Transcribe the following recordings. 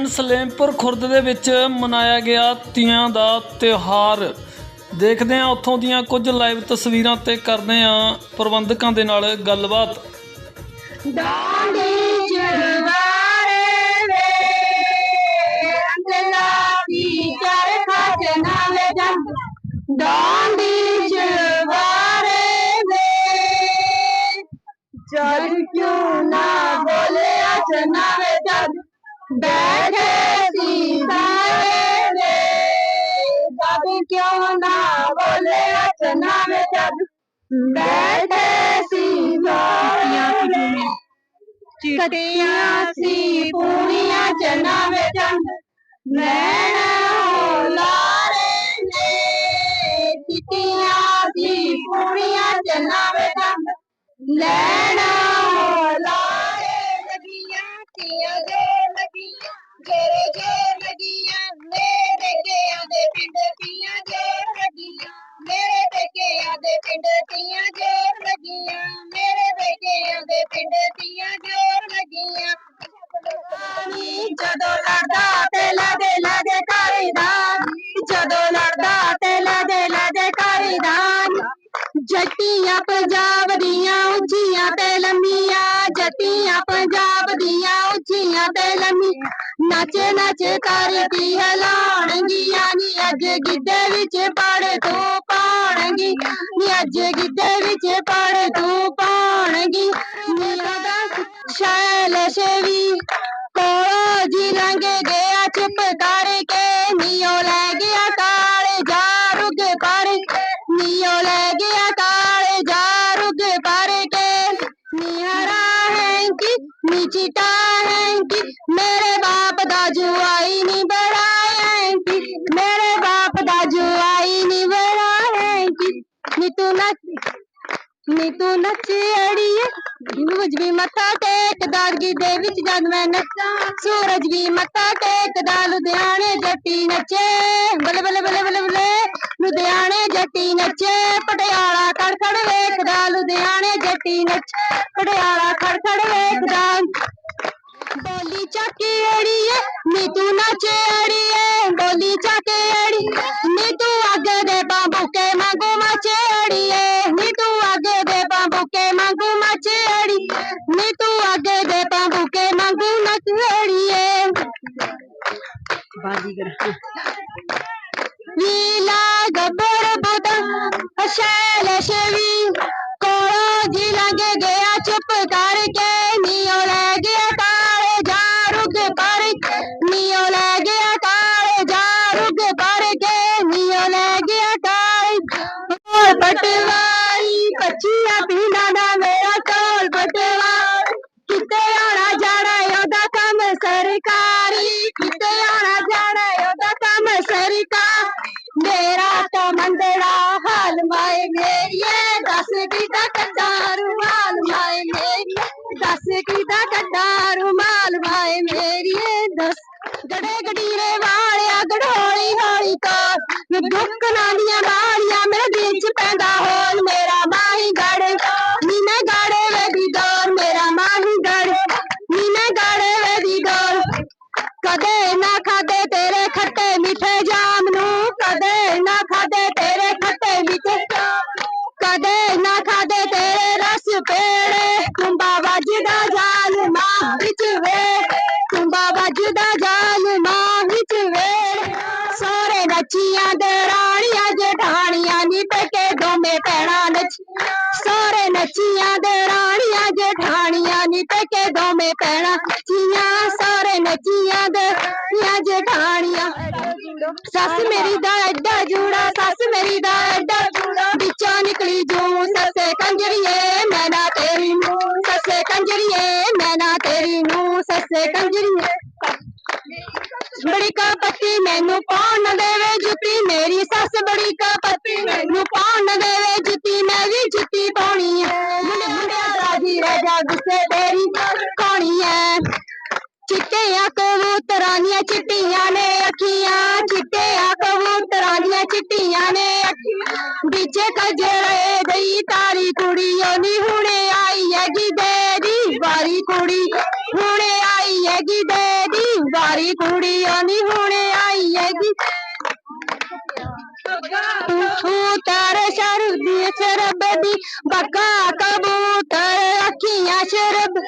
ਪਿੰਡ ਸਲੇਮਪੁਰ ਖੁਰਦ ਦੇ ਵਿੱਚ ਮਨਾਇਆ ਗਿਆ ਤੀਆਂ ਦਾ ਤਿਉਹਾਰ। ਦੇਖਦੇ ਹਾਂ ਉੱਥੋਂ ਦੀਆਂ ਕੁਝ ਲਾਈਵ ਤਸਵੀਰਾਂ ਤੇ ਕਰਦੇ ਹਾਂ ਪ੍ਰਬੰਧਕਾਂ ਦੇ ਨਾਲ ਗੱਲਬਾਤ। ਡਾਂਡੀ ਚੜਵਾਰੇ ਵੇ, ਅੰਗਲਾ ਦੀ ਚਰਖਾ ਜਨਾਵੇ ਜੰਗ। ਡਾਂਡੀ ਚੜਵਾਰੇ ਵੇ ਜਦ ਕਿਉਂ ਨਾ ਬੋਲਿਆ ਜਨਾਵੇ ਜਦ ਬੈਠੇ। ਸੀ ਸਾਰੇ ਵੇ ਜਦ ਕਿਉਂ ਨਾ ਬੋਲਿਆ ਜਨਾਵੇ ਜਦ ਬੈਠੇ ਸੀ ਸਾਰੇ ਚਿੱਟੀਆਂ ਸੀ ਪੂਣੀਆਂ ਚਨਾਵੇ ਚੰਦ ਨੈਣਾ ਲਾਰੇ ਨੇ, ਚਿੱਟੀਆਂ ਸੀ ਪੂਣੀਆਂ ਚਨਾਵੇ ਚੰਦ ਨੈਣਾ ਲਾਰੇ ਲੱਗੀਆਂ ਤੀਆਂ ਜੋ ਲੱਗੀਆਂ ਜੇਰੇ ਜੋ ਲੱਗੀਆਂ ਮੇਰੇ ਗਿਆ ਦੇ ਪਿੰਡ ਤੀਆਂ ਜੋ ਲੱਗੀਆਂ ਮੇਰੇ ਪੇਕਿਆਂ ਦੇ ਪਿੰਡ ਤੀਆਂ ਜੋ ਲੱਗੀਆਂ ਮੇਰੇ ਪੇਕਿਆਂ ਦੇ ਪਿੰਡ ਤੀਆਂ ਜੋ ਲੱਗੀਆਂ ਨੀ ਜਦੋਂ ਲੜਦਾ ਤੇ ਲਦੇ ਜੱਟੀਆਂ ਪੰਜਾਬ ਦੀਆਂ ਉੱਚੀਆਂ ਤੇ ਲੰਮੀਆਂ ਜੱਟੀਆਂ ਪੰਜਾਬ ਦੀਆਂ ਉੱਚੀਆਂ ਤੇ ਲੰਮੀਆਂ ਨੱਚ ਨੱਚ ਕਰਦੀ ਹਲਾਣਗੀਆਂ ਨੀ ਅੱਜ ਗਿੱਧੇ ਵਿੱਚ ਪੜ ਤੂੰ ਪਾਣਗੀ ਨੀ ਅੱਜ ਗਿੱਧੇ ਵਿੱਚ ਪੜ ਤੂੰ ਪਾਣਗੀ ਨੀ ਉਹਦਾ ਸ਼ੈਲ ਸ਼ੇਵੀ, ਕੋਲੋਂ ਜੀ ਲੰਘ ਗਿਆ ਚੁੱਪ ਕਰਕੇ ਨੀਓ ਲੈ ਗਿਆ ਕਾਲੇ ਜਾ ਰੁਗ ਪਰ ਨੀਓ ਲੈ ਗਿਆ ਨੀ ਤੂੰ ਨੱਚ ਅੜੀਏ। ਸੂਰਜ ਵੀ ਮੱਥਾ ਟੇਕਦਾ ਦੇ ਵਿੱਚ ਜਦ ਮੈਂ ਨੱਚਾਂ। ਸੂਰਜ ਵੀ ਮੱਥਾ ਟੇਕਦਾ ਲੁਧਿਆਣੇ ਜੱਟੀ ਨੱਚੇ। ਬੱਲੇ ਬੱਲੇ ਬੱਲੇ ਬੱਲੇ ਬੱਲੇ। ਲੁਧਿਆਣੇ ਜੱਟੀ ਨੱਚੇ। ਪਟਿਆਲਾ ਖੜ ਖੜ ਵੇਖਦਾ ਲੁਧਿਆਣੇ ਜੱਟੀ ਨੱਚੇ। ਪਟਿਆਲਾ ਖੜ ਵੇਖਦਾ। ਬੋਲੀ ਚੱਕੀ ਅੜੀਏ। ਨੀ ਤੂੰ ਨੱਚੇ ਅੜੀਏ। ਬੋਲੀ ਚੱਕੀ ਅੜੀਏ। ਨੀ ਤੂੰ ਅੱਗੇ ਦੇ ਬਾਬੂ ਕੇ ਮੰਗੂ ਮਚੇ ਅੜੀਏ। ਅੱਗੇ ਦੇ ਬਾਬੂ ਕੇ ਮੰਗੂ ਮਚੇ ਅੜੀ ਨੀ ਤੂੰ ਅੱਗੇ ਦੇ ਬਾਬੂ ਕੇ ਮੰਗੂ ਨਚ ਅੜੀਏ। ਨੀਲਾ ਗੱਬਰ ਬੁੱਧ ਸ਼ੈਲ ਸ਼ੇਵੀ ਕੋਲੋਂ ਜੀ ਲੰਘ ਗਿਆ ਚੁੱਪ ਕਰਕੇ ਨੀਓ ਲੈ ਗਿਆ ਕਿਦਾ ਕੱਢਾ ਰੁਮਾਲ ਮਾਏ ਮੇਰੀਏ ਦੱਸ ਕਿਦਾ ਕੱਢਾ ਰੁਮਾਲ ਮਾਏ ਮੇਰੀਏ ਦੱਸ। ਗੜੇ ਗਡੀਰੇ ਵਾਲਿਆ, ਗੜੋਲੀ ਹੌਲੀ ਮੈਂ ਦੁੱਖ ਨਾਲੀਆਂ ਵਾਲੀਆਂ ਮੇਰੇ ਦਿਲ ਚ ਪੈਂਦਾ ਹੋਲ ਮੇਰਾ ਨੱਚੀਆਂ ਦੇ ਰਾਣੀਆਂ, ਜਠਾਣੀਆਂ ਨੀ ਪੇਕੇ ਦੋਵੇਂ ਭੈਣਾਂ ਨੱਚੀਆਂ, ਸਾਰੇ ਨੱਚੀਆਂ ਦੇ ਰਾਣੀਆਂ, ਜਠਾਣੀਆਂ। ਸੱਸ ਮੇਰੀ ਦਾ ਐਡਾ ਜੂੜਾ, ਸੱਸ ਮੇਰੀ ਦਾ ਐਡਾ ਜੂੜਾ। ਵਿੱਚੋਂ ਨਿਕਲੀ ਜੂ ਸੱਸੇ ਕੰਜਰੀਏ, ਮੈਂ ਨਾ ਤੇਰੀ ਨੂੰ ਸੱਸੇ ਕੰਜਰੀਏ, ਮੈਂ ਨਾ ਤੇਰੀ ਨੂੰ ਸੱਸੇ ਕੰਜਰੀਏ। ਬੜੀ ਕਪੱਤੀ ਮੈਨੂੰ ਪਾਉਣ ਦੇਵੇ ਜੁੱਤੀ। ਮੇਰੀ ਸੱਸ ਬੜੀ ਕਾ ਕਪੱਤੀ ਮੈਨੂੰ ਪਾਉਣ ਦੇਵੇ ਜੀ ਤੇਰੀ ਕੋਣੀ ਹੈ ਚਿੱਟੀਆਂ ਕਬੂਤਰਾਂ ਦੀਆਂ ਚਿੱਟੀਆਂ ਨੇ ਅੱਖੀਆਂ, ਚਿੱਟੀਆਂ ਕਬੂਤਰਾਂ ਦੀਆਂ ਚਿੱਟੀਆਂ ਨੇ ਅੱਖੀਆਂ। ਵਿੱਚ ਕਜੜੇ ਗਈ, ਤਾਰੀ ਕੁੜੀ ਉਹ ਹੁਣੇ ਆਈ ਹੈਗੀ ਦੇ ਦੀ ਵਾਰੀ ਕੁੜੀ ਹੁਣੇ ਆਈ ਹੈਗੀ ਦੇ ਦੀ ਵਾਰੀ ਕੁੜੀ ਆਂਦੀ ਹੁਣੇ ਆਈ ਹੈਗੀ। ਕਬੂਤਰ ਸ਼ਰਦੀ ਸ਼ਰਬ ਦੀ ਬੱਕਾ ਕਬੂਤਰ ਅੱਖੀਆਂ ਸ਼ਰਬ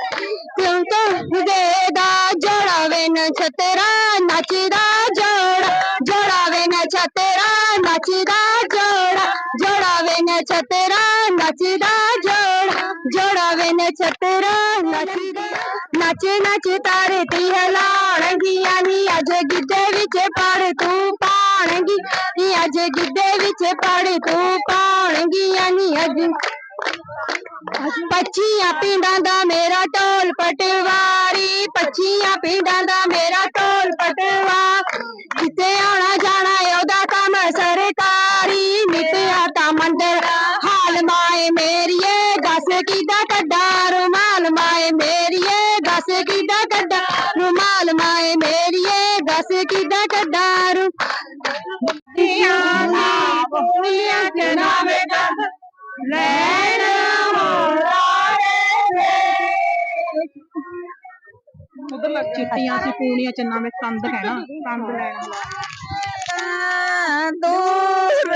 ਕਿਉਂ ਤੋਂ ਦੇ ਦਾ ਜੜਾ ਵੇ ਨਛਤਰਾ ਨੱਚਦਾ ਜੋੜਾ ਜੜਾ ਵੇ ਨਛਤਰਾ ਨੱਚਦਾ ਜੋੜਾ ਜੜਾ ਵੇ ਨਛਤਰਾ ਨੱਚਦਾ ਜੋੜਾ ਜੜਾ ਵੇ ਨਛਤਰਾ ਨੱਚਦਾ, ਨੱਚ ਨੱਚ ਤਾਰੇ ਤੀ ਹਲਾਣਗੀਆਂ ਨੀ ਅੱਜ ਗਿੱਧੇ ਵਿੱਚ ਪੜ ਤੂੰ ਪਾਣਗੀ ਨੀ ਅੱਜ ਗਿੱਧੇ ਵਿੱਚ ਪੜ ਤੂੰ ਪਾਣਗੀਆਂ ਨੀ ਅੱਜ। ਪੱਚੀਆਂ ਪਿੰਡਾਂ ਦਾ ਮੇਰਾ ਢੋਲ ਪਟਵਾਰੀ ਪੱਚੀਆਂ ਪਿੰਡਾਂ ਦਾ ਮੇਰਾ ਢੋਲ ਪਟਵਾ। ਜਿੱਥੇ ਆਉਣਾ ਜਾਣਾ ਉਹਦਾ ਕੰਮ ਸਰਕਾਰੀ। ਨਿਤਿਆ ਤਾਂ ਮੰਦਰ, ਹਾਲ ਮਾਏ ਮੇਰੀਏ, ਦੱਸ ਕਿਦਾ ਕੱਢਾ ਰੁਮਾਲ ਮਾਏ ਮੇਰੀਏ, ਦੱਸ ਕਿਦਾ ਕੱਢਾ ਰੁਮਾਲ ਮਾਏ ਮੇਰੀਏ, ਦੱਸ ਕਿਦਾ ਕੱਢਾ ਰੂ ਬੋਲੀਆਂ ਚ ਨਾਵੇ ਦੱਸ ਲੈਣ ਉਧਰ ਚਿੱਟੀਆਂ ਸੀ ਪੂਣੀਆਂ ਚੰਨਾ ਵਿੱਚ ਕੰਦ ਕਹਿਣਾ ਕੰਦ ਲੈਣਾ ਦੂਰ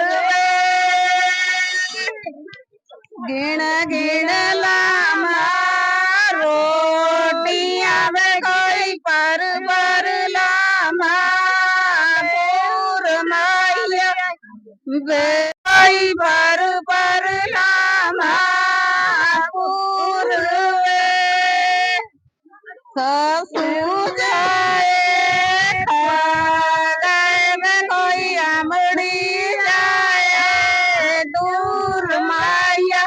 ਗਿਣ ਗਿਣ ਲਾਮਾ ਰੋਟੀਆਂ ਵੇ ਕੋਈ ਪਰ ਪਰ ਲਾਮਾ ਵੇ ਕੋਈ ਪਰ ਪਰ ਲਾਮਾ ਦੂਰ ਵੇ ਸਸੂ ਜਾਏ ਖਾਗਏ ਮੈਂ ਕੋਈ ਆਮੜੀ ਜਾਏ ਦੂਰ ਮਾਇਆ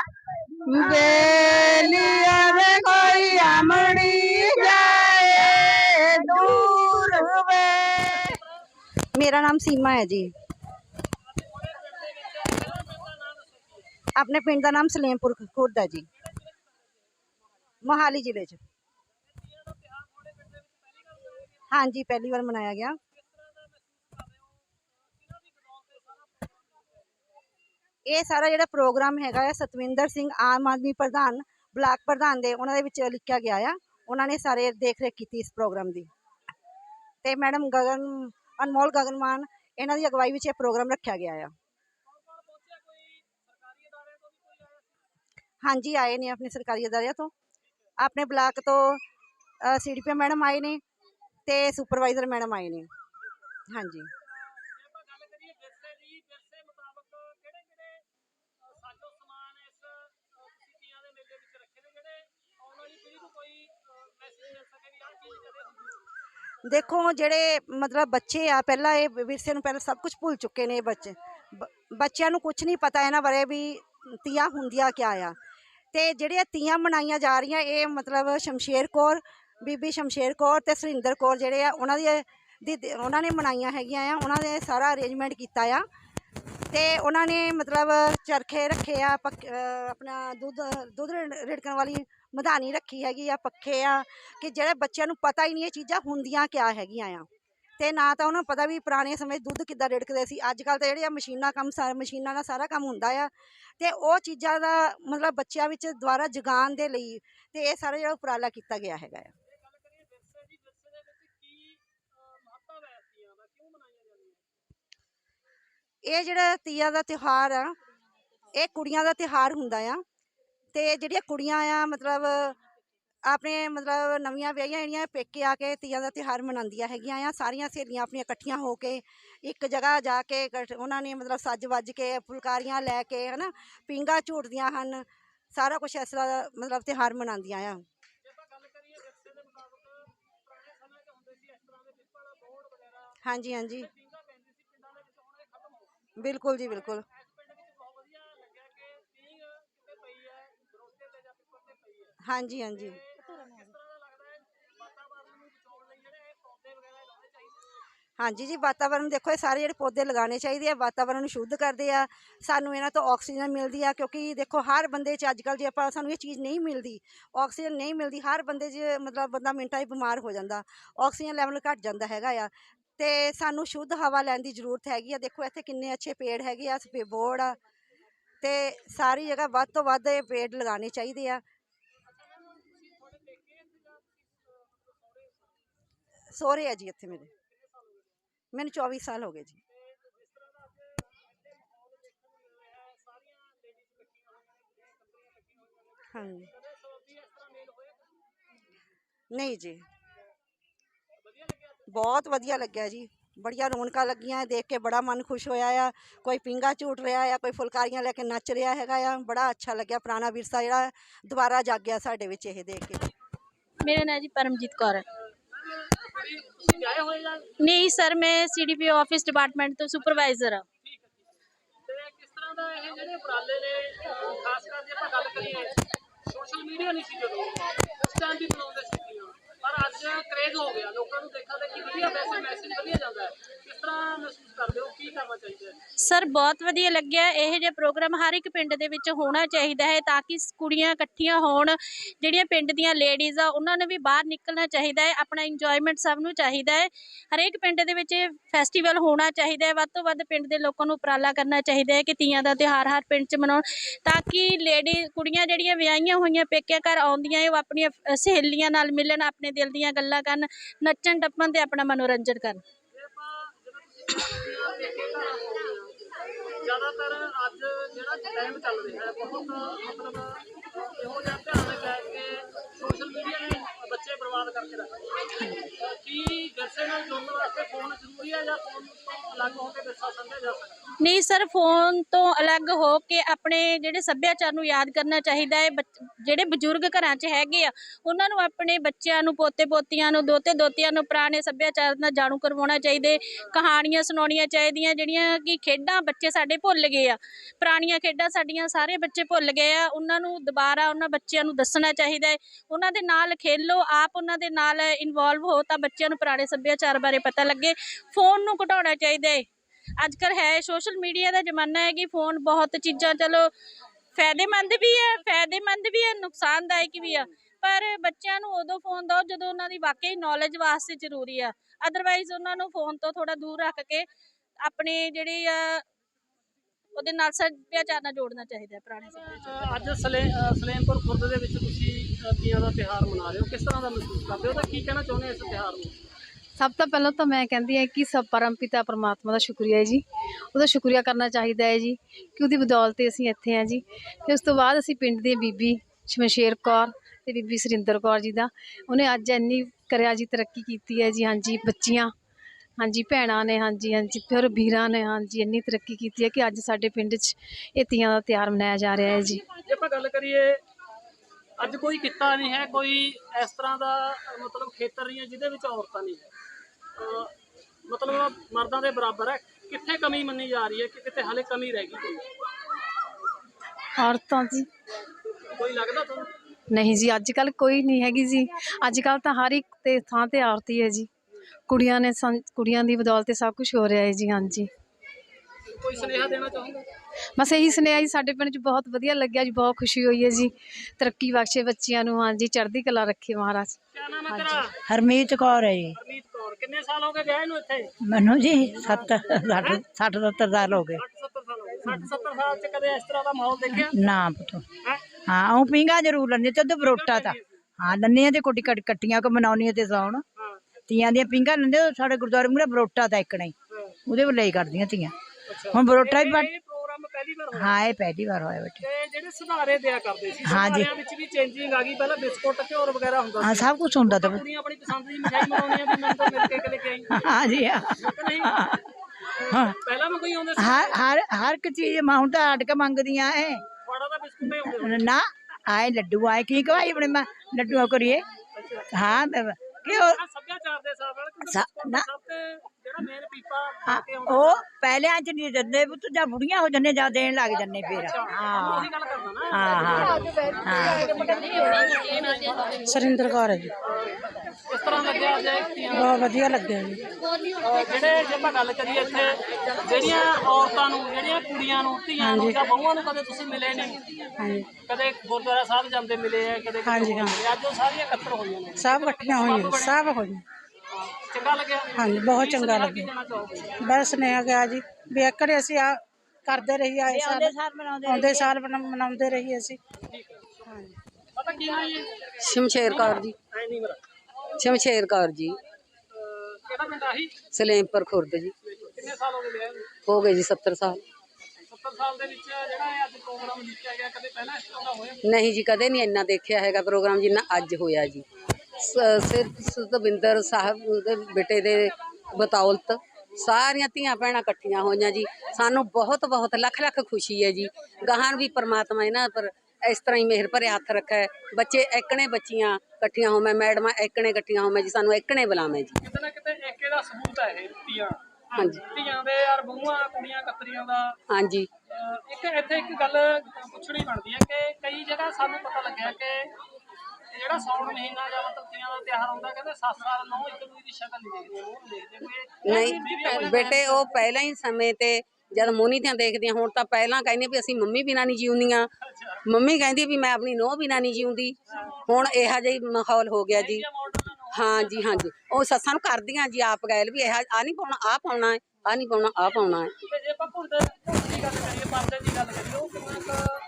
ਵੇਲੀਆ ਵੇ ਕੋਈ ਆਮੜੀ ਜਾਏ ਦੂਰ ਵੇ ਮੇਰਾ ਨਾਮ ਸੀਮਾ ਹੈ ਜੀ ਆਪਣੇ ਪਿੰਡ ਦਾ ਨਾਮ ਸਲੇਮਪੁਰ ਖੁਰਦ ਹੈ ਜੀ। ਮੋਹਾਲੀ ਜ਼ਿਲ੍ਹੇ 'ਚ। ਹਾਂਜੀ, ਪਹਿਲੀ ਵਾਰ ਮਨਾਇਆ ਗਿਆ। ਇਹ ਸਾਰਾ ਜਿਹੜਾ ਪ੍ਰੋਗਰਾਮ ਹੈਗਾ ਹੈ ਸਤਵਿੰਦਰ ਸਿੰਘ ਆਮ ਆਦਮੀ ਪ੍ਰਧਾਨ, ਬਲਾਕ ਪ੍ਰਧਾਨ ਦੇ, ਉਹਨਾਂ ਦੇ ਵਿੱਚ ਲਿਖਿਆ ਗਿਆ ਆ। ਉਹਨਾਂ ਨੇ ਸਾਰੇ ਦੇਖ ਰੇਖ ਕੀਤੀ ਇਸ ਪ੍ਰੋਗਰਾਮ ਦੀ। ਤੇ ਮੈਡਮ ਗਗਨ, ਅਨਮੋਲ ਗਗਨਮਾਨ, ਇਹਨਾਂ ਦੀ ਅਗਵਾਈ ਵਿੱਚ ਇਹ ਪ੍ਰੋਗਰਾਮ ਰੱਖਿਆ ਗਿਆ ਆ। ਹਾਂਜੀ, ਆਏ ਨੇ ਆਪਣੇ ਸਰਕਾਰੀ ਅਦਾਰਿਆਂ ਤੋਂ। ਆਪਣੇ ਬਲਾਕ ਤੋਂ ਸੀਡੀਪੀ ਮੈਡਮ ਆਏ ਨੇ ਤੇ ਸੁਪਰਵਾਈਜ਼ਰ ਮੈਡਮ ਆਏ ਨੇ। ਹਾਂਜੀ। ਦੇਖੋ, ਜਿਹੜੇ ਮਤਲਬ ਬੱਚੇ ਆ, ਪਹਿਲਾਂ ਇਹ ਵਿਰਸੇ ਨੂੰ ਪਹਿਲਾਂ ਸਭ ਕੁਝ ਭੁੱਲ ਚੁੱਕੇ ਨੇ ਇਹ ਬੱਚੇ, ਬ- ਬੱਚਿਆਂ ਨੂੰ ਕੁਝ ਨਹੀਂ ਪਤਾ ਇਹਨਾਂ ਬਾਰੇ ਵੀ ਤੀਆਂ ਹੁੰਦੀਆਂ ਕਿਆ ਆ। ਤੇ ਜਿਹੜੀਆਂ ਤੀਆਂ ਮਨਾਈਆਂ ਜਾ ਰਹੀਆਂ, ਇਹ ਮਤਲਬ ਸ਼ਮਸ਼ੇਰ ਕੌਰ, ਬੀਬੀ ਸ਼ਮਸ਼ੇਰ ਕੌਰ ਤੇ ਸੁਰਿੰਦਰ ਕੌਰ ਜਿਹੜੇ ਆ, ਉਹਨਾਂ ਦੀ ਦੀ, ਉਹਨਾਂ ਨੇ ਮਨਾਈਆਂ ਹੈਗੀਆਂ ਆ, ਉਹਨਾਂ ਨੇ ਸਾਰਾ ਅਰੇਂਜਮੈਂਟ ਕੀਤਾ ਆ। ਤੇ ਉਹਨਾਂ ਨੇ ਮਤਲਬ ਚਰਖੇ ਰੱਖੇ ਆ, ਪੱਕ- ਆਪਣਾ ਦੁੱਧ ਦੁੱਧ ਰਿੜਕਣ ਵਾਲੀ ਮਧਾਨੀ ਰੱਖੀ ਹੈਗੀ ਆ, ਪੱਖੇ ਆ, ਕਿ ਜਿਹੜੇ ਬੱਚਿਆਂ ਨੂੰ ਪਤਾ ਹੀ ਨਹੀਂ ਇਹ ਚੀਜ਼ਾਂ ਹੁੰਦੀਆਂ ਕਿਆ ਹੈਗੀਆਂ ਆ। ਤੇ ਨਾ ਤਾਂ ਉਹਨਾਂ ਨੂੰ ਪਤਾ ਵੀ ਪੁਰਾਣੇ ਸਮੇਂ 'ਚ ਦੁੱਧ ਕਿੱਦਾਂ ਰਿੜਕਦੇ ਸੀ। ਅੱਜ ਕੱਲ ਤਾਂ ਜਿਹੜੇ ਆ ਮਸ਼ੀਨਾਂ ਕੰਮ ਸਾਰਾ ਮਸ਼ੀਨਾਂ ਨਾਲ ਸਾਰਾ ਕੰਮ ਹੁੰਦਾ ਆ ਤੇ ਉਹ ਚੀਜ਼ਾਂ ਦਾ ਮਤਲਬ ਬੱਚਿਆਂ ਵਿੱਚ ਦੁਬਾਰਾ ਜਗਾਉਣ ਦੇ ਲਈ ਤੇ ਇਹ ਸਾਰਾ ਜਿਹੜਾ ਉਪਰਾਲਾ ਕੀਤਾ ਗਿਆ ਹੈਗਾ ਆ। ਇਹ ਜਿਹੜਾ ਤੀਆਂ ਦਾ ਤਿਉਹਾਰ ਆ, ਇਹ ਕੁੜੀਆਂ ਦਾ ਤਿਉਹਾਰ ਹੁੰਦਾ ਆ ਤੇ ਜਿਹੜੀਆਂ ਕੁੜੀਆਂ ਆ ਮਤਲਬ ਆਪਣੇ ਮਤਲਬ ਨਵੀਆਂ ਵਿਆਹੀਆਂ ਜਿਹੜੀਆਂ ਪੇਕੇ ਆ ਕੇ ਤੀਆਂ ਦਾ ਤਿਉਹਾਰ ਮਨਾਉਂਦੀਆਂ ਹੈਗੀਆਂ ਆ ਸਾਰੀਆਂ ਸਹੇਲੀਆਂ ਆਪਣੀਆਂ ਇਕੱਠੀਆਂ ਹੋ ਕੇ ਇੱਕ ਜਗ੍ਹਾ ਜਾ ਕੇ ਇਕੱਠ- ਉਹਨਾਂ ਨੇ ਮਤਲਬ ਸੱਜ ਵੱਜ ਕੇ ਫੁਲਕਾਰੀਆਂ ਲੈ ਕੇ ਹਨਾ ਪੀਂਘਾਂ ਝੂਟਦੀਆਂ ਹਨ ਸਾਰਾ ਕੁਝ ਇਸ ਤਰ੍ਹਾਂ ਦਾ ਮਤਲਬ ਤਿਉਹਾਰ ਮਨਾਉਂਦੀਆਂ ਆ। ਹਾਂਜੀ ਹਾਂਜੀ। ਬਿਲਕੁਲ ਜੀ ਬਿਲਕੁਲ। ਇਸ ਪਿੰਡ ਵਿੱਚ ਬਹੁਤ ਵਧੀਆ ਲੱਗਿਆ ਕਿ ਪੀਂਘ ਕਿਤੇ ਪਈ ਹੈ ਦਰੋਟੇ ਤੇ ਜਾਂ ਪਿੱਪਲ ਤੇ ਪਈ ਹੈ ਹਾਂਜੀ ਹਾਂਜੀ ਤੇ ਕਿਸ ਤਰ੍ਹਾਂ ਦਾ ਲੱਗਦਾ ਹੈ ਵਾਤਾਵਰਨ ਨੂੰ ਬਚਾਉਣ ਲਈ ਜਿਹੜੇ ਇਹ ਪੌਦੇ ਵਗੈਰਾ ਲਾਉਣੇ ਚਾਹੀਦੇ ਨੇ ਹਾਂਜੀ ਜੀ, ਵਾਤਾਵਰਨ ਦੇਖੋ, ਇਹ ਸਾਰੇ ਜਿਹੜੇ ਪੌਦੇ ਲਗਾਉਣੇ ਚਾਹੀਦੇ ਆ, ਵਾਤਾਵਰਨ ਨੂੰ ਸ਼ੁੱਧ ਕਰਦੇ ਆ, ਸਾਨੂੰ ਇਹਨਾਂ ਤੋਂ ਆਕਸੀਜਨ ਮਿਲਦੀ ਆ, ਕਿਉਂਕਿ ਦੇਖੋ, ਹਰ ਬੰਦੇ 'ਚ ਅੱਜ ਕੱਲ੍ਹ ਜੇ ਆਪਾਂ ਸਾਨੂੰ ਇਹ ਚੀਜ਼ ਨਹੀਂ ਮਿਲਦੀ, ਆਕਸੀਜਨ ਨਹੀਂ ਮਿਲਦੀ, ਹਰ ਬੰਦੇ 'ਚ ਮਤਲਬ ਬੰਦਾ ਮਿੰਟਾਂ 'ਚ ਬਿਮਾਰ ਹੋ ਜਾਂਦਾ, ਆਕਸੀਜਨ ਲੈਵਲ ਘਟ ਜਾਂਦਾ ਹੈਗਾ ਆ, ਤੇ ਸਾਨੂੰ ਸ਼ੁੱਧ ਹਵਾ ਲੈਣ ਦੀ ਜ਼ਰੂਰਤ ਹੈਗੀ ਆ, ਦੇਖੋ ਇੱਥੇ ਕਿੰਨੇ ਅੱਛੇ ਪੇੜ ਹੈਗੇ ਆ ਬੋਰਡ ਆ, ਤੇ ਸਾਰੀ ਜਗ੍ਹਾ ਵੱਧ ਤੋਂ ਵੱਧ ਇਹ ਪੇੜ ਲਗਾਉਣੇ ਚਾਹੀਦੇ ਆ। ਸੋਹਰੇ ਆ ਜੀ ਇੱਥੇ ਮੇਰੇ। ਮੈਨੂੰ 24 ਸਾਲ ਹੋ ਗਏ ਜੀ ਹਾਂਜੀ ਨਹੀਂ ਜੀ ਬਹੁਤ ਵਧੀਆ ਲੱਗਿਆ ਜੀ ਬੜੀਆਂ ਰੌਣਕਾਂ ਲੱਗੀਆਂ ਦੇਖ ਕੇ ਬੜਾ ਮਨ ਖੁਸ਼ ਹੋਇਆ ਆ ਕੋਈ ਪਿੰਗਾ ਝੂਟ ਰਿਹਾ ਆ ਕੋਈ ਫੁਲਕਾਰੀਆਂ ਲੈ ਕੇ ਨੱਚ ਰਿਹਾ ਹੈਗਾ ਆ ਬੜਾ ਅੱਛਾ ਲੱਗਿਆ ਪੁਰਾਣਾ ਵਿਰਸਾ ਜਿਹੜਾ ਦੁਬਾਰਾ ਜਾਗਿਆ ਸਾਡੇ ਵਿੱਚ ਇਹ ਦੇਖ ਕੇ ਮੇਰਾ ਨਾਂ ਜੀ ਪਰਮਜੀਤ ਕੌਰ ਹੈ ਤੁਸੀਂ ਆਏ ਹੋਏ ਜਾਂ ਨਹੀਂ ਸਰ, ਮੈਂ ਸੀਡੀਪੀ ਆਫਿਸ ਡਿਪਾਰਟਮੈਂਟ ਤੋਂ ਸੁਪਰਵਾਈਜ਼ਰ ਹਾਂ। ਕਿਸ ਤਰ੍ਹਾਂ ਦਾ ਇਹ ਜਿਹੜੇ ਉਪਰਾਲੇ ਨੇ ਖਾਸ ਕਰ ਆਪਾਂ ਗੱਲ ਕਰੀਏ, ਸੋਸ਼ਲ ਮੀਡੀਆ ਨਹੀਂ ਸੀ ਜਦੋਂ, ਉਸ ਟਾਈਮ ਵੀ ਬਣਾਉਂਦੇ ਸੀ। ਪਰ ਅੱਜ ਕਰੇਜ਼ ਹੋ ਗਿਆ। ਲੋਕਾਂ ਨੂੰ ਦੇਖਾ ਦੇਖੀ ਵਧੀਆ ਵੈਸੇ ਮੈਸੇਜ ਵਧੀਆ ਜਾਂਦਾ ਹੈ। ਕਿਸ ਤਰ੍ਹਾਂ ਮਹਿਸੂਸ ਕਰਦੇ ਹੋ? ਕੀ ਕਰਨਾ ਚਾਹੀਦਾ ਹੈ? ਸਰ ਬਹੁਤ ਵਧੀਆ ਲੱਗਿਆ। ਇਹ ਜਿਹੇ ਪ੍ਰੋਗਰਾਮ ਹਰ ਇੱਕ ਪਿੰਡ ਦੇ ਵਿੱਚ ਹੋਣਾ ਚਾਹੀਦਾ ਹੈ ਤਾਂ ਕਿ ਸ- ਕੁੜੀਆਂ ਇਕੱਠੀਆਂ ਹੋਣ। ਜਿਹੜੀਆਂ ਪਿੰਡ ਦੀਆਂ ਲੇਡੀਜ਼ ਆ ਉਹਨਾਂ ਨੂੰ ਵੀ ਬਾਹਰ ਨਿਕਲਣਾ ਚਾਹੀਦਾ ਹੈ। ਆਪਣਾ ਇੰਜੋਇਮੈਂਟ ਸਭ ਨੂੰ ਚਾਹੀਦਾ ਹੈ। ਹਰੇਕ ਪਿੰਡ ਦੇ ਵਿੱਚ ਇਹ ਫੈਸਟੀਵਲ ਹੋਣਾ ਚਾਹੀਦਾ ਹੈ। ਵੱਧ ਤੋਂ ਵੱਧ ਪਿੰਡ ਦੇ ਲੋਕਾਂ ਨੂੰ ਉਪਰਾਲਾ ਕਰਨਾ ਚਾਹੀਦਾ ਹੈ ਕਿ ਤੀਆਂ ਦਾ ਤਿਉਹਾਰ ਹਰ ਪਿੰਡ 'ਚ ਮਨਾਉਣ ਤਾਂ ਕਿ ਲੇਡੀ ਕੁੜੀਆਂ ਜਿਹੜੀਆਂ ਵਿਆਹੀਆਂ ਹੋਈਆਂ ਪੇਕਿਆਂ ਘਰ ਆਉਂਦੀਆਂ ਹੈ ਉਹ ਆਪਣੀਆਂ ਅ, ਸਹੇਲੀਆਂ ਨਾਲ ਮਿਲਣ ਆਪਣੇ ਦਿਲ ਦੀਆਂ ਗੱਲਾਂ ਕਰਨ, ਨੱਚਣ, ਟੱਪਣ ਤੇ ਆਪਣਾ ਮਨੋਰੰਜਨ ਕਰਨ। ਜ਼ਿਆਦਾਤਰ ਅੱਜ ਜਿਹੜਾ ਟਾਈਮ ਚੱਲ ਰਿਹਾ ਬਹੁਤ ਮਤਲਬ ਇਹੋ ਜਿਹਾ ਧਿਆਨ ਵਿੱਚ ਹੈ ਕਿ ਸੋਸ਼ਲ ਮੀਡੀਆ ਨੇ ਬੱਚੇ ਕਰਕੇ ਰੱਖੇ ਕੀ ਵਿਰਸੇ ਨਾਲ ਜੁੜਨ ਵਾਸਤੇ ਫੋਨ ਜ਼ਰੂਰੀ ਹੈ ਜਾਂ ਫੋਨ ਤੋਂ ਅਲੱਗ ਹੋ ਕੇ ਵਿਰਸਾ ਸਮਝਿਆ ਜਾ ਸਕਦਾ? ਨਹੀਂ ਸਰ ਫੋਨ ਤੋਂ ਅਲੱਗ ਹੋ ਕੇ ਆਪਣੇ ਜਿਹੜੇ ਸੱਭਿਆਚਾਰ ਨੂੰ ਯਾਦ ਕਰਨਾ ਚਾਹੀਦਾ ਹੈ। ਬੱਚ- ਜਿਹੜੇ ਬਜ਼ੁਰਗ ਘਰਾਂ 'ਚ ਹੈਗੇ ਆ, ਉਹਨਾਂ ਨੂੰ ਆਪਣੇ ਬੱਚਿਆਂ ਨੂੰ ਪੋਤੇ ਪੋਤੀਆਂ ਨੂੰ ਦੋਤੇ ਦੋਤਿਆਂ ਨੂੰ ਪੁਰਾਣੇ ਸੱਭਿਆਚਾਰ ਨਾਲ ਜਾਣੂ ਕਰਵਾਉਣਾ ਚਾਹੀਦੇ ਕਹਾਣੀਆਂ ਸੁਣਾਉਣੀਆਂ ਚਾਹੀਦੀਆਂ, ਜਿਹੜੀਆਂ ਕਿ ਖੇਡਾਂ ਬੱਚੇ ਸਾਡੇ ਭੁੱਲ ਗਏ ਆ। ਪੁਰਾਣੀਆਂ ਖੇਡਾਂ ਸਾਡੀਆਂ ਸਾਰੇ ਬੱਚੇ ਭੁੱਲ ਗਏ ਆ। ਉਹਨਾਂ ਨੂੰ ਦੁਬਾਰਾ ਉਹਨਾਂ ਬੱਚਿਆਂ ਨੂੰ ਦੱਸਣਾ ਚਾਹੀਦਾ ਹੈ। ਉਹਨਾਂ ਦੇ ਨਾਲ ਖੇਲੋ, ਆਪ ਉਹਨਾਂ ਦੇ ਨਾਲ ਇਨਵੋਲਵ ਹੋ ਤਾਂ ਬੱਚਿਆਂ ਨੂੰ ਪੁਰਾਣੇ ਸੱਭਿਆਚਾਰ ਬਾਰੇ ਪਤਾ ਲੱਗੇ। ਫੋਨ ਨੂੰ ਘਟਾਉਣਾ ਚਾਹੀਦਾ। ਹੈ ਅੱਜ ਕੱਲ੍ਹ ਹੈ ਸੋਸ਼ਲ ਮੀਡੀਆ ਦਾ ਜ਼ਮਾਨਾ ਹੈ ਕਿ ਫੋਨ ਬਹੁਤ ਚੀਜ਼ਾਂ, ਚਲੋ, ਫਾਇਦੇਮੰਦ ਵੀ ਹੈ, ਫਾਇਦੇਮੰਦ ਵੀ ਹੈ, ਨੁਕਸਾਨਦਾਇਕ ਵੀ ਆ। ਪਰ ਬੱਚਿਆਂ ਨੂੰ ਉਦੋਂ ਫੋਨ ਦਿਓ ਜਦੋਂ ਉਹਨਾਂ ਦੀ ਵਾਕਈ ਨੌਲੇਜ ਵਾਸਤੇ ਜ਼ਰੂਰੀ ਆ। ਅਦਰਵਾਈਜ਼ ਉਹਨਾਂ ਨੂੰ ਫੋਨ ਤੋਂ ਥੋੜਾ ਦੂਰ ਰੱਖ ਕੇ ਆਪਣੇ ਜਿਹੜੀ ਆ, ਉਹਦੇ ਨਾਲ ਸੱਭਿਆਚਾਰ ਨਾਲ ਜੋੜਨਾ ਚਾਹੀਦਾ ਪੁਰਾਣੇ ਸੱਭਿਆਚਾਰ। ਅੱਜ ਸਲੇਮਪੁਰ ਖੁਰਦ ਦੇ ਵਿੱਚ ਤੁਸੀਂ ਤੀਆਂ ਦਾ ਤਿਉਹਾਰ ਮਨਾ ਰਹੇ ਹੋ? ਕਿਸ ਤਰ੍ਹਾਂ ਦਾ ਮਹਿਸੂਸ ਕਰਦੇ ਹੋ? ਤਾਂ ਕੀ ਕਹਿਣਾ ਚਾਹੁੰਦੇ ਹੋ ਇਸ ਤਿਉਹਾਰ ਨੂੰ? ਸਭ ਤੋਂ ਪਹਿਲਾਂ ਤਾਂ ਮੈਂ ਕਹਿੰਦੀ ਹਾਂ ਕਿ ਸਭ ਪਰਮਪਿਤਾ ਪਰਮਾਤਮਾ ਦਾ ਸ਼ੁਕਰੀਆ ਹੈ ਜੀ। ਉਹਦਾ ਸ਼ੁਕਰੀਆ ਕਰਨਾ ਚਾਹੀਦਾ ਹੈ ਜੀ ਕਿ ਉਹਦੀ ਬਦੌਲਤ ਅਸੀਂ ਇੱਥੇ ਹਾਂ ਜੀ। ਤੇ ਉਸ ਤੋਂ ਬਾਅਦ ਅਸੀਂ ਪਿੰਡ ਦੀ ਬੀਬੀ ਸ਼ਮਸ਼ੇਰ ਕੌਰ ਤੇ ਬੀਬੀ ਸੁਰਿੰਦਰ ਕੌਰ ਜੀ ਦਾ ਉਹਨੇ ਅੱਜ ਇੰਨੀ ਕਰਿਆ ਜੀ ਤਰੱਕੀ ਕੀਤੀ ਹੈ ਜੀ। ਹਾਂਜੀ ਬੱਚੀਆਂ ਹਾਂਜੀ ਭੈਣਾਂ ਨੇ ਹਾਂਜੀ ਹਾਂਜੀ ਫਿਰ ਵੀਰਾਂ ਨੇ ਹਾਂਜੀ ਇੰਨੀ ਤਰੱਕੀ ਕੀਤੀ ਹੈ ਕਿ ਅੱਜ ਸਾਡੇ ਪਿੰਡ 'ਚ ਇਹ ਤੀਆਂ ਦਾ ਤਿਉਹਾਰ ਮਨਾਇਆ ਜਾ ਰਿਹਾ ਹੈ ਜੀ। ਜੇ ਆਪਾਂ ਗੱਲ ਕਰੀਏ ਅੱਜ ਕੋਈ ਕਿੱਤਾ ਨਹੀਂ ਹੈ ਕੋਈ ਇਸ ਤਰ੍ਹਾਂ ਦਾ ਮਤਲਬ ਖੇਤਰ ਨਹੀਂ ਹੈ ਜਿਹਦੇ ਵਿੱਚ ਔਰਤਾਂ ਨਹੀਂ ਹੈ। ਮਤਲਬ ਮਰਦਾਂ ਦੇ ਬਰਾਬਰ ਹੈ। ਕਿੱਥੇ ਕਮੀ ਮੰਨੀ ਜਾ ਰਹੀ ਹੈ ਕਿ ਕਿਤੇ ਹਲੇ ਕਮੀ ਰਹਿ ਗਈ ਕੋਈ? ਔਰਤਾਂ ਜੀ। ਕੋਈ ਲੱਗਦਾ ਤੁਹਾਨੂੰ? ਨਹੀਂ ਜੀ ਅੱਜ ਕੱਲ ਕੋਈ ਨਹੀਂ ਹੈਗੀ ਜੀ। ਅੱਜ ਕੱਲ ਤਾਂ ਹਰ ਇੱਕ ਤੇ ਥਾਂ ਤੇ ਔਰਤ ਹੀ ਹੈ ਜੀ। ਕੁੜੀਆਂ ਨੇ ਸੰ- ਕੁੜੀਆਂ ਦੀ ਬਦੌਲਤ ਤੇ ਸਭ ਕੁਝ ਹੋ ਰਿਹਾ ਹੈ ਜੀ ਹਾਂਜੀ। ਕੋਈ ਸੁਨੇਹਾ ਦੇਣਾ ਚਾਹੋਗੇ? ਬਸ ਇਹੀ ਸੁਨੇਹਾ ਜੀ ਸਾਡੇ ਪਿੰਡ 'ਚ ਬਹੁਤ ਵਧੀਆ ਲੱਗਿਆ ਜੀ ਬਹੁਤ ਖੁਸ਼ੀ ਹੋਈ ਹੈ ਜੀ। ਤਰੱਕੀ ਬਖਸ਼ੇ ਬੱਚਿਆਂ ਨੂੰ ਹਾਂਜੀ ਚੜ੍ਹਦੀ ਕਲਾ ਰੱਖੇ ਮਹਾਰਾਜ। ਕਿਆ ਨਾਮ ਹੈ ਤੇਰਾ? ਹਰਮੀਤ ਕੌਰ ਹੈ ਜੀ। ਹਰਮੀਤ ਕੌਰ ਕਿੰਨੇ ਸਾਲ ਹੋ ਗਏ ਵਿਆਹ ਨੂੰ ਇੱਥੇ? ਮੈਨੂੰ ਜੀ 7 60 60 70 ਸਾਲ ਹੋ ਗਏ। 60 70 ਸਾਲ ਹੋ ਗਏ। 60 70 ਸਾਲ ਚ ਕਦੇ ਇਸ ਤਰ੍ਹਾਂ ਦਾ ਮਾਹੌਲ ਦੇਖਿਆ? ਨਾ ਪੁੱਤ। ਹੈ? ਹਾਂ ਉਹ ਪਿੰਗਾ ਜ਼ਰੂਰ ਲੰਨੇ ਤੇ। ਉਦੋਂ ਬਰੋਟਾ ਤਾਂ ਹਾਂ ਲੰਨੇ ਤੇ ਕੋਟੀ ਕੱਟ ਕੱਟੀਆਂ ਕੋ ਮਨਾਉਣੀਆਂ ਤੇ ਸੌਣ ਹਾਂ। ਤੀਆਂ ਦੀਆਂ ਪਿੰਗਾ ਲੰਦੇ ਉਹ ਸਾਡੇ ਗੁਰਦੁਆਰੇ ਮੂਹਰੇ ਬਰੋਟਾ ਤਾਂ ਇੱਕ ਨਹੀਂ। ਹਾਂ। ਉਹਦੇ ਵੱਲੇ ਹੀ ਕਰਦੀਆਂ ਤੀਆਂ। ਹੁਣ ਬਰੋਟਾ ਵੀ ਇਹ ਪ੍ਰੋਗਰਾਮ ਪਹਿਲੀ ਵਾਰ ਹੋਇਆ। ਹਾਂ ਇਹ ਪਹਿਲੀ ਵਾਰ ਹੋਇਆ ਬੇਟੇ। ਤੇ ਜਿਹੜੇ ਸੁਧਾਰੇ ਦਿਆ ਕਰਦੇ ਸੀ। ਸੁਧਾਰਿਆਂ ਵਿੱਚ ਵੀ ਚੇਂਜਿੰਗ ਆ ਗਈ। ਪਹਿਲਾਂ ਬਿਸਕੁਟ ਘਿਓਰ ਵਗੈਰਾ ਹੁੰਦਾ ਹਾਂ ਸੀ। ਸਭ ਕੁਝ ਹੁੰਦਾ ਤਾਂ ਕੁੜੀਆਂ ਆਪਣੀ ਪਸੰਦ ਦੀ ਮਠਾਈ ਮੰਗਾਉਂਦੀਆਂ ਵੀ ਮੈਨੂੰ ਤਾਂ ਮਿਲ ਕੇ ਕਿ ਲੈ ਕੇ ਆਈ। ਹਾਂ। ਜੀ ਹਾਂ ਨਹੀਂ ਹਾਂ। ਪਹਿਲਾਂ ਮੈਂ ਕੋਈ ਆਉਂਦੇ ਸੀ। ਹਰ ਹਰ ਹਰ ਇੱਕ ਚੀਜ਼ ਮਾਂ ਹੁਣ ਤਾਂ ਅੜ ਕੇ ਮੰਗਦੀਆਂ ਐ। ਫਾੜਾ ਦਾ ਬਿਸਕੁਟ ਹੀ ਹੁੰਦੇ ਨਾ ਆਏ ਲੱਡੂ ਆਏ ਕੀ ਕਵਾਈ ਆਪਣੇ ਮਾਂ? ਲੱਡੂ ਕਰੀਏ। ਹਾਂ ਤੇ ਕਿਉਂ ਆ ਸੱਭਿਆਚਾਰ ਦੇ ਹਿਸਾਬ ਨਾਲ ਕਿਉਂਕਿ ਸਾ- ਬਿਸਕੁਟ ਨਾ। ਸਭ ਤੇ ਜਿਹੜਾ ਮੇਨ ਪੀਪਾ ਹਾਂ, ਪਾ ਕੇ ਆਉਂਦਾ ਉਹ ਪਹਿਲਿਆਂ ਚ ਨਹੀਂ ਦਿੰਦੇ ਪੁੱਤ ਜਾਂ ਬੁੜੀਆਂ ਹੋ ਜੰਨੇ ਜਾਂ ਦੇਣ ਲੱਗ ਜੰਨੇ ਫਿਰ। ਹਾਂ। ਉਹੀ ਗੱਲ ਕਰਦਾ ਨਾ। ਹਾਂ ਹਾਂ। ਸਰਿੰਦਰ ਕੌਰ ਹੈ ਜੀ। ਇਸ ਤਰ੍ਹਾਂ ਲੱਗਿਆ ਅੱਜ ਦਾ। ਬਹੁਤ ਵਧੀਆ ਲੱਗਿਆ ਜੀ। ਜਿਹੜੇ ਜੇ ਆਪਾਂ ਗੱਲ ਕਰੀਏ ਇੱਥੇ ਜਿਹੜੀਆਂ ਔਰਤਾਂ ਨੂੰ ਜਿਹੜੀਆਂ ਕੁੜੀਆਂ ਨੂੰ ਧੀਆਂ ਨੂੰ ਜਾਂ ਬਹੂਆਂ ਨੂੰ ਕਦੇ ਤੁਸੀਂ ਮਿਲੇ ਨਹੀਂ? ਹਾਂਜੀ। ਕਦੇ ਗੁਰਦੁਆਰਾ ਸਾਹਿਬ ਜਾਂਦੇ ਮਿਲੇ ਆ ਕਦੇ ਕਿਤੇ ਹਾਂਜੀ, ਮਿਲੇ। ਅੱਜ ਉਹ ਸਾਰੀਆਂ ਇਕੱਤਰ ਹੋਈਆਂ ਨੇ। ਸਭ ਇਕੱਠੀਆਂ ਹੋਈਆਂ ਸਭ ਹੋਈਆਂ। ਹਾਂ, ਚੰਗਾ ਲੱਗਿਆ? ਹਾਂਜੀ ਬਹੁਤ ਚੰਗਾ ਲੱਗਿਆ। ਚਾਹੋਗੇ? ਬਸ ਸੁਨੇਹਾ ਗਿਆ ਜੀ। ਵੀ ਇੱਕੜੇ ਅਸੀਂ ਆ ਕਰਦੇ ਰਹੀ ਆਏ ਸਾਲ। ਆਉਂਦੇ ਸਾਲ ਮਨਾ- ਮਨਾਉਂਦੇ ਰਹੀ ਅਸੀਂ। ਪਤਾ ਕੀ ਹੈ ਜੀ? ਸ਼ਮਸ਼ੇਰ ਕੌਰ ਜੀ। ਐ ਨਹੀਂ ਮੇਰਾ। ਸ਼ਮਸ਼ੇਰ ਕੌਰ ਜੀ। ਕਿਹੜਾ ਪਿੰਡ ਆਹੀ ਸਲੇਮਪੁਰ ਖੁਰਦ ਜੀ। ਕਿੰਨੇ ਸਾਲ ਹੋ ਗਏ ਵਿਆਹ ਨੂੰ? ਹੋ ਗਏ ਜੀ 70 ਸਾਲ। 70 ਸਾਲ ਦੇ ਵਿੱਚ ਜਿਹੜਾ ਇਹ ਅੱਜ ਪ੍ਰੋਗਰਾਮ ਲਿਖਿਆ ਗਿਆ ਕਦੇ ਪਹਿਲਾਂ ਇਸ ਤਰ੍ਹਾਂ ਦਾ ਹੋਇਆ? ਨਹੀਂ ਜੀ ਕਦੇ ਨਹੀਂ ਇੰਨਾ ਦੇਖਿਆ ਹੈਗਾ ਪ੍ਰੋਗਰਾਮ ਜਿੰਨਾ ਅੱਜ ਹੋਇਆ ਜੀ। ਸਿਰਫ ਸੁਖਵਿੰਦਰ ਸਾਹਿਬ ਦੇ ਬੇਟੇ ਦੇ ਬਤੌਲਤ ਸਾਰੀਆਂ ਧੀਆਂ ਭੈਣਾਂ ਇਕੱਠੀਆਂ ਹੋਈਆਂ ਜੀ। ਸਾਨੂੰ ਬਹੁਤ ਬਹੁਤ ਲੱਖ ਲੱਖ ਖੁਸ਼ੀ ਹੈ ਜੀ। ਗਾਹਾਂ ਵੀ ਪ੍ਰਮਾਤਮਾ ਇਹਨਾਂ ਪਰ ਇਸ ਤਰ੍ਹਾਂ ਹੀ ਮਿਹਰ ਭਰੇ ਹੱਥ ਰੱਖੇ। ਬੱਚੇ ਇੱਕਣੇ ਬੱਚੀਆਂ ਇਕੱਠੀਆਂ ਹੋਵੇਂ ਮੈਡਮਾਂ ਇੱਕਣੇ ਇਕੱਠੀਆਂ ਹੋਵੇਂ ਜੀ ਸਾਨੂੰ ਇੱਕਣੇ ਬੁਲਾਵੇਂ ਜੀ। ਕਿਤੇ ਨਾ ਕਿਤੇ ਏਕੇ ਦਾ ਸਬੂਤ ਹੈ ਇਹ ਧੀਆਂ। ਹਾਂਜੀ। ਧੀਆਂ ਦੇ ਯਾਰ ਬਹੂਆਂ ਕੁੜੀਆਂ ਕਤਰੀਆਂ ਦਾ। ਹਾਂਜੀ। ਅਹ ਇੱਕ ਇੱਥੇ ਇੱਕ ਗੱਲ ਪੁੱਛਣੀ ਬਣਦੀ ਹੈ ਕਿ ਕਈ ਜਗ੍ਹਾ ਸਾਨੂੰ ਪਤਾ ਲੱਗਿਆ ਕਿ ਜਿਹੜਾ ਸੌਣ ਮਹੀਨਾ ਜਾਂ ਮਤਲਬ ਤੀਆਂ ਦਾ ਤਿਉਹਾਰ ਹੁੰਦਾ ਕਹਿੰਦੇ ਸੱਸ ਸਾਲ ਨੂੰ ਇੱਕ ਦੂਜੀ ਦੀ ਸ਼ਕਲ ਨਹੀਂ ਦੇਖਦੇ ਉਹ ਨਹੀਂ ਦੇਖਦੇ। ਕੋਈ ਨਹੀਂ ਬੇਟੇ ਉਹ ਪਹਿਲਾਂ ਹੀ ਸਮੇਂ ਤੇ ਜਦ ਮੋਨੀ ਤੇ ਦੇਖਦੀਆਂ, ਹੁਣ ਤਾਂ ਪਹਿਲਾਂ ਕਹਿੰਦੇ ਵੀ ਅਸੀਂ ਮੰਮੀ ਬਿਨਾਂ ਨਹੀਂ ਜਿਉਂਦੀਆਂ। ਮੰਮੀ ਕਹਿੰਦੀ ਵੀ ਮੈਂ ਆਪਣੀ ਨੋਹ ਬਿਨਾਂ ਨਹੀਂ ਜਿਉਂਦੀ। ਹੁਣ ਇਹੋ ਜਿਹਾ ਮਾਹੌਲ ਹੋ ਗਿਆ ਜੀ। ਹਾਂ ਜੀ ਹਾਂ ਜੀ। ਉਹ ਸੱਸਾਂ ਨੂੰ ਕਰਦੀਆਂ ਜੀ ਆਪ ਗੈਲ ਵੀ ਇਹ ਆ ਨਹੀਂ ਪਾਉਣਾ ਆ ਪਾਉਣਾ ਹੈ ਆ ਨਹੀਂ ਪਾਉਣਾ ਆ ਪਾਉਣਾ ਹੈ। ਜੇ ਆਪਾਂ ਘੁੰਡ ਦੀ ਗੱਲ ਕਰੀਏ, ਪਰਦੇ ਦੀ ਗੱਲ ਕਰੀਏ, ਉਹ ਕਿੰਨਾ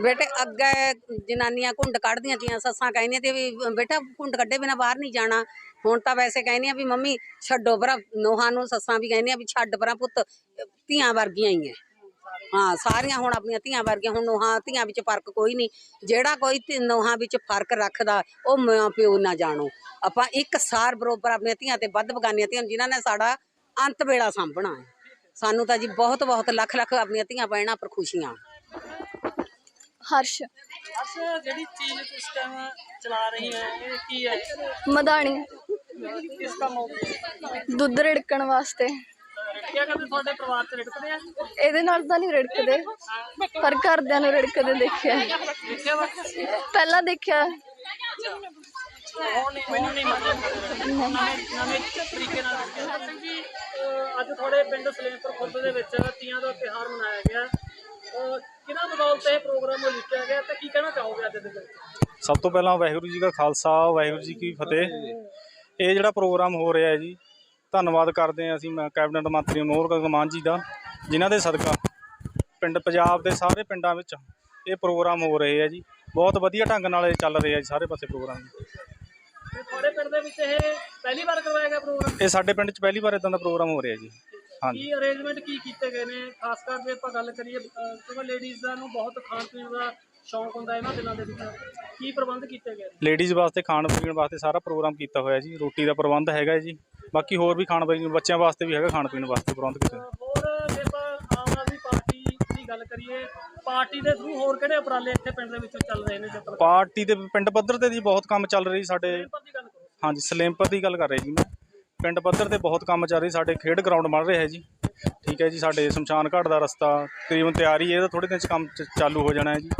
ਬੇਟੇ ਅੱਗੇ ਜਨਾਨੀਆਂ ਘੁੰਡ ਕੱਢਦੀਆਂ ਤੀਆਂ, ਸੱਸਾਂ ਕਹਿੰਦੀਆਂ ਤੇ ਵੀ ਬੇਟਾ ਘੁੰਡ ਕੱਢੇ ਬਿਨਾ ਬਾਹਰ ਨਹੀਂ ਜਾਣਾ। ਹੁਣ ਤਾਂ ਵੈਸੇ ਕਹਿੰਦੀਆਂ ਵੀ ਮੰਮੀ ਛੱਡੋ ਪਰਾਂ ਨੋਹਾਂ ਨੂੰ ਸੱਸਾਂ ਵੀ ਕਹਿੰਦੀਆਂ ਵੀ ਛੱਡ ਪਰਾਂ ਪੁੱਤ, ਧੀਆਂ ਵਰਗੀਆਂ ਹੀ ਐ। ਹਾਂ, ਸਾਰੀਆਂ ਹੁਣ ਆਪਣੀਆਂ ਧੀਆਂ ਵਰਗੀਆਂ, ਹੁਣ ਨੋਹਾਂ ਧੀਆਂ ਵਿੱਚ ਫ਼ਰਕ ਕੋਈ ਨਹੀਂ। ਜਿਹੜਾ ਕੋਈ ਧੀ- ਨੋਹਾਂ ਵਿੱਚ ਫ਼ਰਕ ਰੱਖਦਾ, ਉਹ ਮਾਂ ਪਿਓ ਨਾ ਜਾਣੋ। ਆਪਾਂ ਇੱਕ ਸਾਰ ਬਰੋਬਰ ਆਪਣੀਆਂ ਧੀਆਂ ਤੇ ਵੱਧ ਬਗਾਨੀਆਂ ਧੀਆਂ ਜਿਨ੍ਹਾਂ ਨੇ ਸਾਡਾ ਅੰਤ ਵੇਲਾ ਸਾਂਭਣਾ ਹੈ ਸਾਨੂੰ ਤਾਂ ਜੀ ਬਹੁਤ ਬਹੁਤ ਲੱਖ ਲੱਖ ਆਪਣੀਆਂ ਧੀਆਂ ਭੈਣਾਂ ਪਰ ਖੁਸ਼ੀਆਂ। ਹਰਸ਼। ਅਸ ਜਿਹੜੀ ਚੀਜ਼ ਇਸ ਟਾਈਮ ਚਲਾ ਰਹੀ ਹੈ ਇਹ ਕੀ ਹੈ? ਮਧਾਣੀ ਕਿਸ ਕੰਮ ਆਉਂਦੀ ਦੁੱਧ ਰਿੜਕਣ ਵਾਸਤੇ। ਕੀ ਕਹਿੰਦੇ ਤੁਹਾਡੇ ਪਰਿਵਾਰ ਚ ਰਿੜਕਦੇ ਆ? ਇਹਦੇ ਨਾਲ ਤਾਂ ਨਹੀਂ ਰਿੜਕਦੇ। ਪਰ ਘਰਦਿਆਂ ਨੂੰ ਰਿੜਕਦੇ ਦੇਖਿਆ। ਦੇਖਿਆ ਵਾ? ਪਹਿਲਾਂ ਦੇਖਿਆ। ਹੁਣ ਨਹੀਂ ਮੈਨੂੰ ਨਹੀਂ ਮੰਨਦੇ ਨਵੇਂ ਨਵੇਂ ਤਰੀਕੇ ਨਾਲ ਦੇਖਿਆ। ਸਿੰਘ ਜੀ ਅਹ ਅੱਜ ਤੁਹਾਡੇ ਪਿੰਡ ਸਲੇਮਪੁਰ ਖੁਰਦ ਦੇ ਵਿੱਚ ਤੀਆਂ ਦਾ ਤਿਉਹਾਰ ਮਨਾਇਆ ਗਿਆ। ਕਿਹਨਾਂ ਬਦੌਲਤ ਇਹ ਪ੍ਰੋਗਰਾਮ ਲਿਖਿਆ ਗਿਆ ਤੇ ਕੀ ਕਹਿਣਾ ਚਾਹੋਗੇ ਅੱਜ ਦੇ ਦਿਨ? ਸਭ ਤੋਂ ਪਹਿਲਾਂ ਵਾਹਿਗੁਰੂ ਜੀ ਕਾ ਖਾਲਸਾ ਵਾਹਿਗੁਰੂ ਜੀ ਕੀ ਫਤਿਹ। ਇਹ ਜਿਹੜਾ ਪ੍ਰੋਗਰਾਮ ਹੋ ਰਿਹਾ ਹੈ ਜੀ ਧੰਨਵਾਦ ਕਰਦੇ ਹਾਂ ਅਸੀਂ ਮੈਂ ਕੈਬਨਿਟ ਮੰਤਰੀ ਮਨੋਹਰ ਗਗਮਾਨ ਜੀ ਦਾ ਜਿਨ੍ਹਾਂ ਦੇ ਸਦਕਾ ਪਿੰਡ ਪੰਜਾਬ ਦੇ ਸਾਰੇ ਪਿੰਡਾਂ ਵਿੱਚ ਇਹ ਪ੍ਰੋਗਰਾਮ ਹੋ ਰਹੇ ਆ ਜੀ। ਬਹੁਤ ਵਧੀਆ ਢੰਗ ਨਾਲ ਇਹ ਚੱਲ ਰਿਹਾ ਜੀ ਸਾਰੇ ਪਾਸੇ ਪ੍ਰੋਗਰਾਮ। ਤੁਹਾਡੇ ਪਿੰਡ ਦੇ ਵਿੱਚ ਇਹ ਪਹਿਲੀ ਵਾਰ ਕਰਵਾਇਆ ਗਿਆ ਪ੍ਰੋਗਰਾਮ? ਇਹ ਸਾਡੇ ਪਿੰਡ 'ਚ ਪਹਿਲੀ ਵਾਰ ਇਦਾਂ ਦਾ ਪ੍ਰੋਗਰਾਮ ਹੋ ਰਿਹਾ ਜੀ। ਹਾਂਜੀ। ਕੀ ਅਰੇਂਜਮੈਂਟ ਕੀ ਕੀਤੇ ਗਏ ਨੇ? ਖਾਸ ਕਰਕੇ ਆਪਾਂ ਗੱਲ ਕਰੀਏ ਅਹ ਕਿਉਂਕਿ ਲੇਡੀਜ਼ ਦਾ ਨੂੰ ਬਹੁਤ ਖਾਣ ਪੀਣ ਦਾ ਸ਼ੌਂਕ ਹੁੰਦਾ ਇਹਨਾਂ ਦਿਨਾਂ ਦੇ ਵਿੱਚ। ਕੀ ਪ੍ਰਬੰਧ ਕੀਤੇ ਗਏ ਨੇ? ਲੇਡੀਜ਼ ਵਾਸਤੇ ਖਾਣ ਪੀਣ ਵਾਸਤੇ ਸਾਰਾ ਪ੍ਰੋਗਰਾਮ ਕੀਤਾ ਹੋਇਆ ਜੀ। ਰੋਟੀ ਦਾ ਪ੍ਰਬੰਧ ਹੈਗਾ ਜੀ। ਬਾਕੀ ਹੋਰ ਵੀ ਖਾਣ ਪੀਣ ਬੱਚਿਆਂ ਵਾਸਤੇ ਵੀ ਹੈਗਾ ਖਾਣ ਪੀਣ ਵਾਸਤੇ ਪ੍ਰਬੰਧ ਕੀਤੇ। ਹੋਏ। ਹੋਰ ਜੇ ਆਪਾਂ ਆਮ ਆਦਮੀ ਪਾਰਟੀ ਦੀ ਗੱਲ ਕਰੀਏ ਪਾਰਟੀ ਦੇ ਥਰੂ ਹੋਰ ਕਿਹੜੇ ਉਪਰਾਲੇ ਇੱਥੇ ਪਿੰਡ ਦੇ ਵਿੱਚ ਚੱਲ ਰਹੇ ਨੇ ਜੇ ਆਪਾਂ ਪਾਰਟੀ ਦੇ ਪਿੰਡ ਪੱਧਰ ਤੇ ਜੀ ਬਹੁਤ ਕੰਮ ਚੱਲ ਰਹੀ ਸਾਡੇ। ਦੀ ਗੱਲ ਕਰੋ। ਹਾਂਜੀ ਸਲੇਮਪੁਰ ਦੀ ਗੱਲ ਕਰ ਰਹੇ ਜੀ ਮੈਂ। ਪਿੰਡ ਪੱਧਰ ਤੇ ਬਹੁਤ ਕੰਮ ਚੱਲ ਰਹੀ, ਸਾਡੇ ਖੇਡ ਗਰਾਊਂਡ ਬਣ ਰਿਹਾ ਹੈ ਜੀ। ਠੀਕ ਹੈ ਜੀ, ਸਾਡੇ ਸ਼ਮਸ਼ਾਨ ਘਾਟ ਦਾ ਰਸਤਾ ਤਕਰੀਬਨ ਤਿਆਰੀ ਹੈ ਇਹਦਾ ਥੋੜੇ ਦਿਨ ਚ ਕੰਮ ਚ- ਚਾਲੂ ਹੋ ਜਾਣਾ ਹੈ ਜੀ।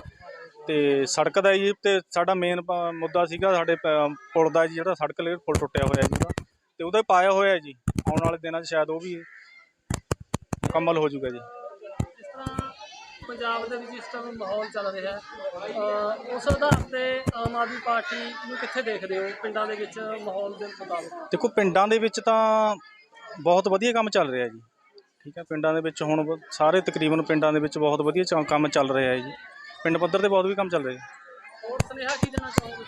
ਤੇ ਸੜਕ ਦਾ ਜੀ, ਤੇ ਸਾਡਾ ਮੇਨ ਮੁੱਦਾ ਸੀਗਾ ਸਾਡੇ ਪ- ਪੁਲ ਦਾ ਜੀ, ਜਿਹੜਾ ਸੜਕ ਲਈ ਪੁਲ ਟੁੱਟਿਆ ਹੋਇਆ ਜੀ ਉਹਦਾ ਤੇ ਉਹਦਾ ਪਾਇਆ ਹੋਇਆ ਜੀ, ਆਉਣ ਵਾਲੇ ਦਿਨਾਂ 'ਚ ਸ਼ਾਇਦ ਉਹ ਵੀ ਮੁਕੰਮਲ ਹੋ ਜਾਊਗਾ ਜੀ। ਪੰਜਾਬ ਦੇ ਵਿੱਚ ਇਸ ਤਰ੍ਹਾਂ ਦਾ ਮਾਹੌਲ ਚੱਲ ਰਿਹਾ ਹੈ। ਉਸ ਆਧਾਰ ਤੇ ਆਮ ਆਦਮੀ ਪਾਰਟੀ ਨੂੰ ਕਿੱਥੇ ਦੇਖਦੇ ਹੋ? ਪਿੰਡਾਂ ਦੇ ਵਿੱਚ ਮਾਹੌਲ ਦੇ ਮੁਤਾਬਕ। ਦੇਖੋ ਪਿੰਡਾਂ ਦੇ ਵਿੱਚ ਤਾਂ ਬਹੁਤ ਵਧੀਆ ਕੰਮ ਚੱਲ ਰਿਹਾ ਜੀ। ਠੀਕ ਹੈ ਪਿੰਡਾਂ ਦੇ ਵਿੱਚ ਹੁਣ ਸਾਰੇ ਤਕਰੀਬਨ ਪਿੰਡਾਂ ਦੇ ਵਿੱਚ ਬਹੁਤ ਵਧੀਆ ਕੰਮ ਚੱਲ ਰਿਹਾ ਹੈ ਜੀ। ਪਿੰਡ ਪੱਧਰ ਤੇ ਬਹੁਤ ਵੀ ਕੰਮ ਚੱਲ ਰਿਹਾ ਹੈ। ਹੋਰ ਸੁਨੇਹਾ ਕੀ ਦੇਣਾ ਚਾਹੋਗੇ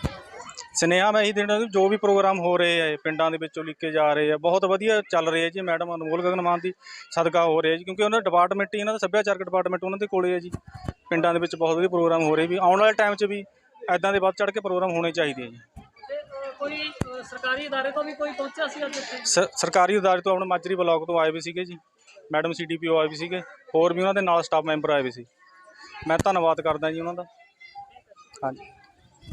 ਸਨੇਹਾ ਮੈਂ ਇਹੀ ਦੇਣਾ ਕਿ ਜੋ ਵੀ ਪ੍ਰੋਗਰਾਮ ਹੋ ਰਹੇ ਹੈ ਪਿੰਡਾਂ ਦੇ ਵਿੱਚੋਂ ਲਿਖੇ ਜਾ ਰਹੇ ਆ ਬਹੁਤ ਵਧੀਆ ਚੱਲ ਰਹੇ ਹੈ ਜੀ ਮੈਡਮ ਅਨਮੋਲ ਗਗਨਮਾਨ ਦੀ ਸਦਕਾ ਹੋ ਰਿਹਾ ਜੀ ਕਿਉਂਕਿ ਉਹਨਾਂ ਦਾ ਡਿਪਾਰਟਮੈਂਟ ਹੀ ਇਹਨਾਂ ਦਾ ਸੱਭਿਆਚਾਰਕ ਡਿਪਾਰਟਮੈਂਟ ਉਹਨਾਂ ਦੇ ਕੋਲੇ ਹੈ ਜੀ ਪਿੰਡਾਂ ਦੇ ਵਿੱਚ ਬਹੁਤ ਵਧੀਆ ਪ੍ਰੋਗਰਾਮ ਹੋ ਰਹੇ ਵੀ ਆਉਣ ਵਾਲੇ ਟਾਈਮ 'ਚ ਵੀ ਐਦਾਂ ਦੇ ਵੱਧ ਚੜ ਕੇ ਪ੍ਰੋਗਰਾਮ ਹੋਣੇ ਚਾਹੀਦੇ ਹੈ ਜੀ। ਕੋਈ ਸਰਕਾਰੀ ਅਦਾਰੇ ਤੋਂ ਵੀ ਕੋਈ ਪਹੁੰਚਿਆ ਸੀ ਅੱਜ ਇੱਥੇ ਸਰਕਾਰੀ ਅਦਾਰੇ ਤੋਂ ਆਪਣੇ ਮਾਜਰੀ ਬਲਾਕ ਤੋਂ ਆਏ ਵੀ ਸੀਗੇ ਜੀ ਮੈਡਮ ਸੀਡੀਪੀਓ ਆਏ ਵੀ ਸੀਗੇ ਹੋਰ ਵੀ ਉਹਨਾਂ ਦੇ ਨਾਲ ਸਟਾਫ ਮੈਂਬਰ ਆਏ ਵੀ ਸੀ। ਮੈਂ ਧੰਨਵਾਦ ਕਰਦਾ ਜੀ ਉਹਨਾਂ ਦਾ। ਹਾਂਜੀ।